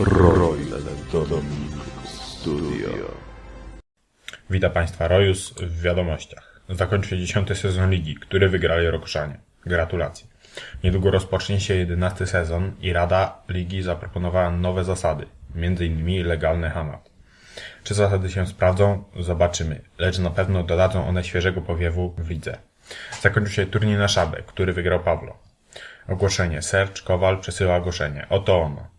Royal Studio. Witam Państwa Rojus w wiadomościach. Zakończył się dziesiąty sezon ligi, który wygrali Rokoszanie. Gratulacje. Niedługo rozpocznie się jedenasty sezon i Rada Ligi zaproponowała nowe zasady, m.in. legalny hamat. Czy zasady się sprawdzą? Zobaczymy, lecz na pewno dodadzą one świeżego powiewu w lidze. Zakończył się turniej na szabę, który wygrał Pawlo. Ogłoszenie. Sercz Kowal przesyła ogłoszenie. Oto ono.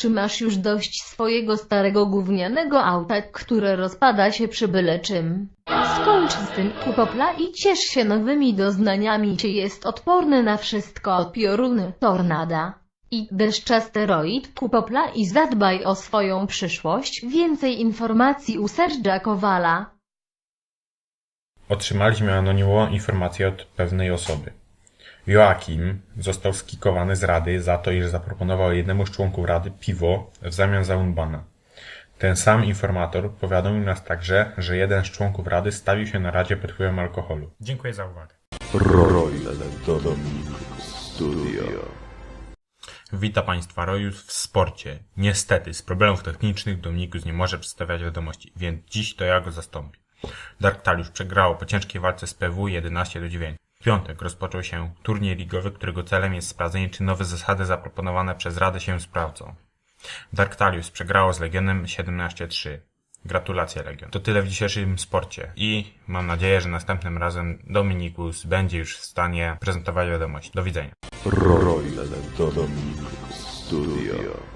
Czy masz już dość swojego starego gównianego auta, które rozpada się przy byle czym? Skończ z tym kupopla i ciesz się nowymi doznaniami, czy jest odporny na wszystko pioruny, tornada i deszczasteroid kupopla i zadbaj o swoją przyszłość. Więcej informacji u Serge'a Kowala. Otrzymaliśmy anonimową informację od pewnej osoby. Joachim został skikowany z rady za to, iż zaproponował jednemu z członków rady piwo w zamian za unbana. Ten sam informator powiadomił nas także, że jeden z członków rady stawił się na radzie pod wpływem alkoholu. Dziękuję za uwagę. Royal Dominik Studio. Witam Państwa Rojus w sporcie. Niestety, z problemów technicznych Dominikus nie może przedstawiać wiadomości, więc dziś to ja go zastąpię. Dark Taliusz przegrało po ciężkiej walce z PW 11 do 9. W piątek rozpoczął się turniej ligowy, którego celem jest sprawdzenie, czy nowe zasady zaproponowane przez Radę się sprawdzą. Dark Talius przegrało z Legionem 17-3. Gratulacje Legion. To tyle w dzisiejszym sporcie i mam nadzieję, że następnym razem Dominikus będzie już w stanie prezentować wiadomość. Do widzenia. Royal Dominik Studio.